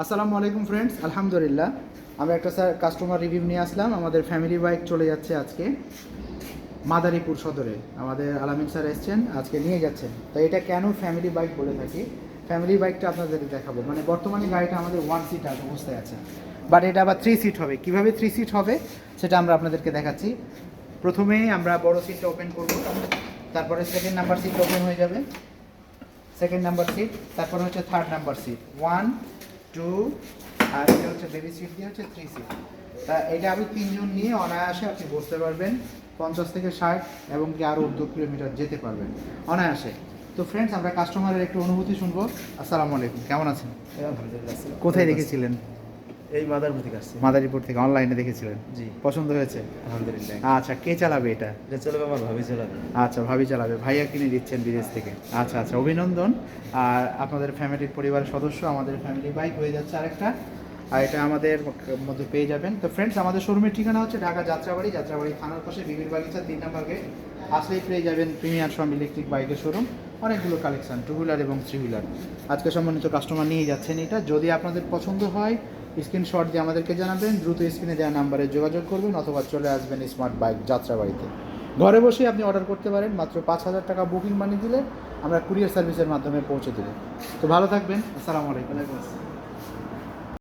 আসসালামু আলাইকুম ফ্রেন্ডস আলহামদুলিল্লাহ। আমরা একটা স্যার কাস্টমার রিভিউ নিয়ে আসলাম। আমাদের ফ্যামিলি বাইক চলে যাচ্ছে আজকে মাদারীপুর সদরে। আমাদের আলামিন স্যার এসছেন, আজকে নিয়ে যাচ্ছেন। তো এটা কেন ফ্যামিলি বাইক বলে থাকি? ফ্যামিলি বাইকটা আপনাদের দেখাবো। মানে বর্তমানে গাড়িটা আমাদের ওয়ান সিট অবস্থায় আছে। বাট এটা আবার থ্রি সিট হবে। কীভাবে থ্রি সিট হবে, সেটা আমরা আপনাদেরকে দেখাচ্ছি। প্রথমে আমরা বড় সিটটা ওপেন করব। তারপরে সেকেন্ড নাম্বার সিট ওপেন হয়ে যাবে। সেকেন্ড নাম্বার সিট তারপর হচ্ছে third number seat one two আর এটা হচ্ছে বেবি সিট দিয়ে হচ্ছে থ্রি সিট তা এটা আপনি তিনজন নিয়ে অনায়াসে আপনি বসতে পারবেন পঞ্চাশ থেকে ষাট এবং কি আরও দু কিলোমিটার যেতে পারবেন অনায়াসে। তো ফ্রেন্ডস আমরা কাস্টমারের একটু অনুভূতি শুনব। আসসালামু আলাইকুম কেমন আছেন? কোথায় দেখেছিলেন এই মাদারপুর থেকে আসছি। মাদারীপুর থেকে অনলাইনে দেখেছিলেন? জি। পছন্দ হয়েছে? আলহামদুলিল্লাহ। আচ্ছা কে চালাবে এটা? এটা চলবে আমার ভাবি চালাবে। আচ্ছা ভাবি চালাবে। ভাইয়া কিনে দিচ্ছেন বিদেশ থেকে। আচ্ছা আচ্ছা অভিনন্দন। আর আপনাদের ফ্যামিলির পরিবারের সদস্য আমাদের ফ্যামিলি বাইক হয়ে যাচ্ছে আরেকটা। আর এটা আমাদের মধ্যে পেয়ে যাবেন। তো ফ্রেন্ডস আমাদের শোরুমের ঠিকানা হচ্ছে ঢাকা যাত্রাবাড়ি যাত্রাবাড়ি থানার পাশে বিবির বাগিচা তিন নম্বর গেট আসলেই পেয়ে যাবেন প্রিমিয়ার সম ইলেকট্রিক বাইকের শোরুম অনেকগুলো কালেকশন টু হুইলার এবং থ্রি হুইলার আজকে সম্মানিত কাস্টমার নিয়ে যাচ্ছেন এটা। যদি আপনাদের পছন্দ হয় স্ক্রিনশট দিয়ে আমাদেরকে জানাবেন, দ্রুত স্ক্রিনে দেওয়া নাম্বারে যোগাযোগ করবেন অথবা চলে আসবেন স্মার্ট বাইক যাত্রাবাড়িতে। ঘরে বসেই আপনি অর্ডার করতে পারেন, মাত্র পাঁচ হাজার টাকা বুকিং মানি দিলে আমরা কুরিয়ার সার্ভিসের মাধ্যমে পৌঁছে দেবো। তো ভালো থাকবেন, আসসালামু আলাইকুম।